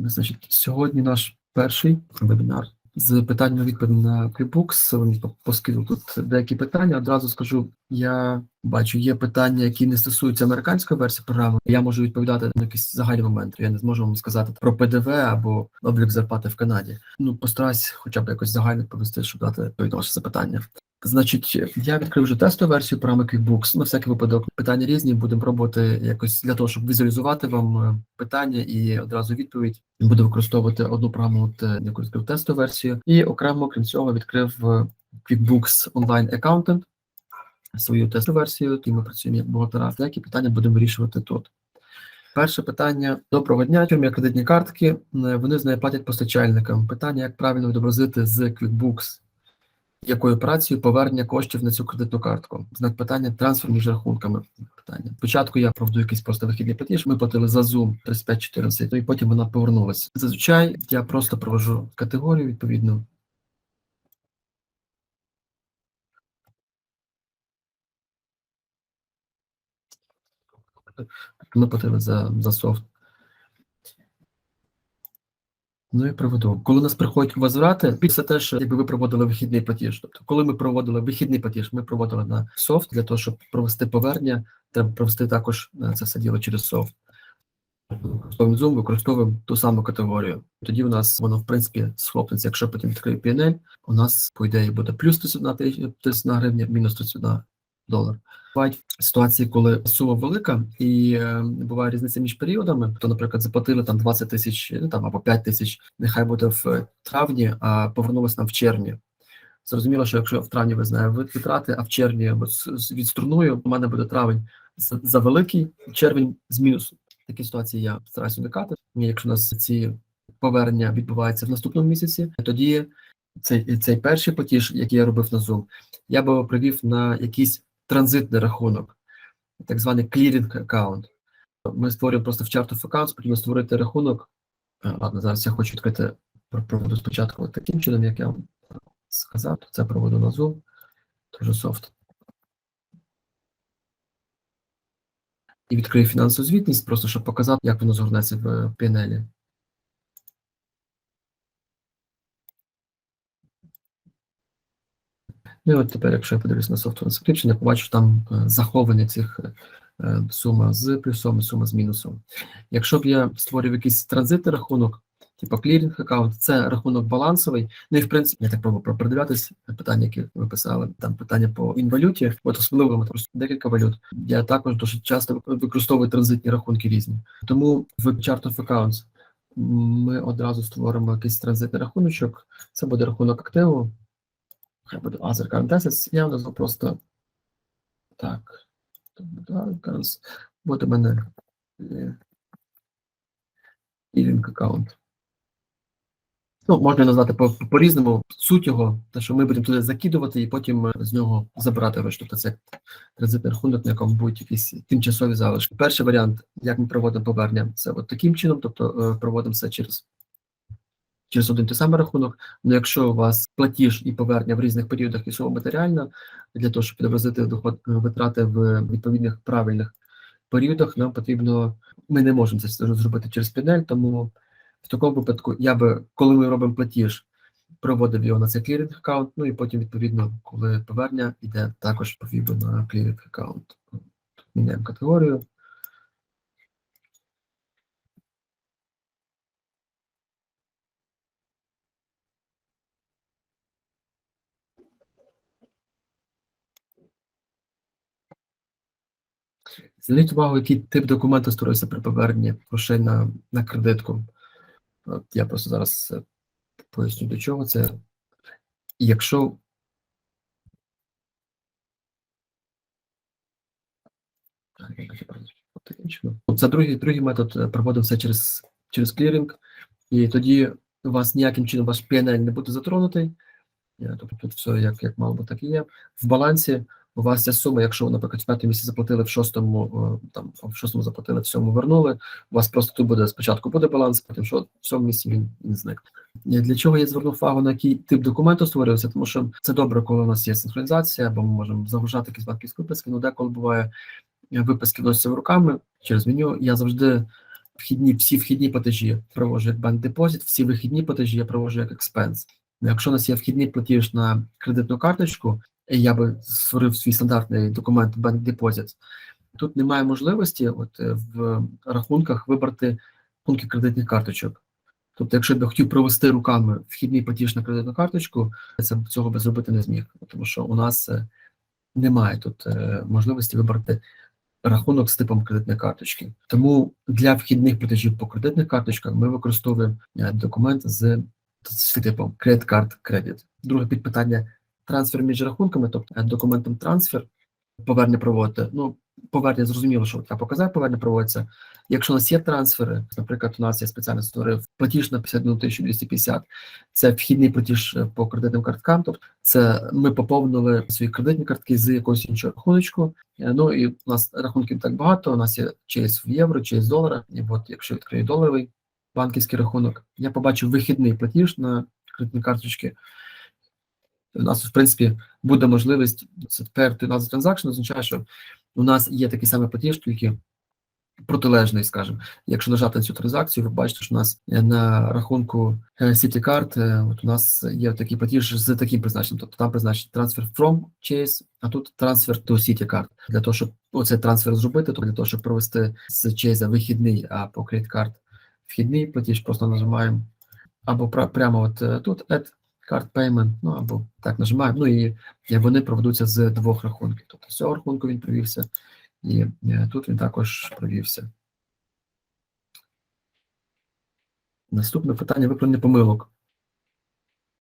Значить, сьогодні наш перший вебінар з питаннями відповідь на QuickBooks. Вони по- поскинув тут деякі питання. Одразу скажу, я бачу, є питання, які не стосуються американської версії програми. Я можу відповідати на якісь загальні моменти. Я не зможу вам сказати про ПДВ або облік зарплати в Канаді. Ну, постараюсь хоча б якось загально повести, щоб дати відповідь на ваше запитання. Значить, я відкрив вже тестову версію програми QuickBooks. На всякий випадок питання різні. Будемо пробувати якось для того, щоб візуалізувати вам е, питання і одразу відповідь. Буду використовувати одну програму, от, е, яку відкрив тестову версію, і окремо, крім цього, відкрив е, QuickBooks Online Accountant, свою тестову версію, і ми працюємо як бухгалтера. Які питання будемо вирішувати тут. Перше питання: доброго дня. Фірмі кредитні картки. Вони з нею платять постачальникам. Питання, як правильно відобразити з QuickBooks якою операцією повернення коштів на цю кредитну картку? Знак питання трансфер між рахунками. Питання. Спочатку я проведу якийсь просто вихідний платіж. Ми платили за Zoom 3514, ну і потім вона повернулася. Зазвичай я просто провожу категорію відповідно. Ми платили за, за софт. Ну і проведу. Коли нас приходять возврати, після те, що якби ви проводили вихідний платіж. Тобто, коли ми проводили вихідний платіж, ми проводили на софт для того, щоб провести повернення, треба провести також е, це все діло через софт. Використовуємо Zoom, використовуємо ту саму категорію. Тоді у нас воно, в принципі, схопиться. Якщо потім відкрию PNL, у нас, по ідеї, буде плюс 31 тисяч- 31 гривня, мінус 31 долар. Бувають ситуації, коли сума велика і е, буває різниця між періодами. То, наприклад, заплатили там 20 тисяч, ну там або 5 тисяч, нехай буде в травні, а повернулось нам в червні. Зрозуміло, що якщо в травні ви знаєте витрати, а в червні або відструною, у мене буде травень за, за великий, червень з мінусом. Такі ситуації я стараюся уникати. Якщо у нас ці повернення відбуваються в наступному місяці, тоді цей, цей перший платіж, який я робив на Zoom, я би привів на якийсь транзитний рахунок, так званий clearing аккаунт. Ми створюємо просто в chart of accounts, потрібно створити рахунок. Е, Ладно, зараз я хочу відкрити, про- проведу спочатку таким чином, як я вам сказав, це проведу на Zoom, теж софт. І відкрию фінансову звітність, просто щоб показати, як воно згорнеться в PNL. Ну і от тепер, якщо я подивлюсь на Software Inscription, я побачу там е, заховані цих е, е, сума з плюсом і сума з мінусом. Якщо б я створив якийсь транзитний рахунок, типу clearing аккаунт, це рахунок балансовий. Ну і в принципі, я так пробую про- продивлятись питання, які ви писали, там питання по інвалюті, от особливо просто декілька валют. Я також досить часто використовую транзитні рахунки різні. Тому в Chart of Accounts ми одразу створимо якийсь транзитний рахуночок. Це буде рахунок активу. Хай буде Other Current Assets. Я назву просто так. Currents. Буде в мене е, Living аккаунт. Ну, можна назвати по- по- по-різному. Суть його, те, що ми будемо туди закидувати і потім е, з нього забирати гроші. Тобто це транзитний рахунок, на якому будуть якісь тимчасові залишки. Перший варіант, як ми проводимо повернення, це от таким чином, тобто е, проводимо це через через один той самий рахунок. Ну, якщо у вас платіж і повернення в різних періодах і сума матеріальна, для того, щоб відобразити доход е, витрати в відповідних правильних періодах, нам потрібно, ми не можемо це зробити через пінель, тому в такому випадку я би, коли ми робимо платіж, проводив його на цей клірінг аккаунт, ну і потім, відповідно, коли повернення йде, також повів би на клірінг аккаунт. Міняємо категорію. Зверніть увагу, який тип документу створився при поверненні грошей на, на кредитку. От я просто зараз е, поясню, до чого це. Якщо це другий, другий метод е, проводився через, через кліринг, і тоді у вас ніяким чином ваш PNL не буде затронутий. Е, Тобто тут все як, як мало так і є. В балансі у вас ця сума, якщо ви, наприклад, в п'ятому місяці заплатили в шостому, е, там в шостому заплатили, в сьомому вернули. У вас просто тут буде спочатку буде баланс, потім що в цьому місці він, він зник. Для чого я звернув увагу на який тип документу створився? Тому що це добре, коли у нас є синхронізація, бо ми можемо загружати якісь банківські виписки. Ну деколи буває виписки вносяться руками через меню. Я завжди вхідні, всі вхідні платежі проводжу як банк депозит, всі вихідні платежі я проводжу як експенс. Якщо у нас є вхідний платіж на кредитну карточку, я би створив свій стандартний документ банк депозит, тут немає можливості от, е, в рахунках вибрати рахунки кредитних карточок. Тобто, якщо я хотів провести руками вхідний платіж на кредитну карточку, це цього би зробити не зміг, тому що у нас е, немає тут е, можливості вибрати рахунок з типом кредитної карточки. Тому для вхідних платежів по кредитних карточках ми використовуємо документ з, з типом Credit Card Credit. Друге підпитання трансфер між рахунками, тобто е, документом трансфер, повернення проводити. Ну, повернення зрозуміло, що я показав, повернення проводиться. Якщо у нас є трансфери, наприклад, у нас я спеціально створив платіж на 51 250, це вхідний платіж е, по кредитним карткам. Тобто це ми поповнили свої кредитні картки з якогось іншого рахуночку. Е, Ну і у нас рахунків так багато. У нас є чиїсь в євро, чиїсь в доларах. І от якщо відкрию доларовий банківський рахунок, я побачив вихідний платіж на кредитні карточки. У нас, в принципі, буде можливість pair to another означає, що у нас є такий самий платіж, тільки протилежний, скажімо. Якщо нажати на цю транзакцію, ви бачите, що у нас на рахунку е, CityCard, е, от у нас є такий платіж з таким призначенням. Тобто там призначений трансфер from Chase, а тут трансфер to CityCard. Для того, щоб оцей трансфер зробити, то для того, щоб провести з Chase вихідний, а по Credit Card вхідний платіж, просто нажимаємо або прямо от е, тут Add Card Payment, ну або так нажимаємо. Ну і вони проведуться з двох рахунків. Тобто з цього рахунку він провівся, і е, тут він також провівся. Наступне питання виправлення помилок.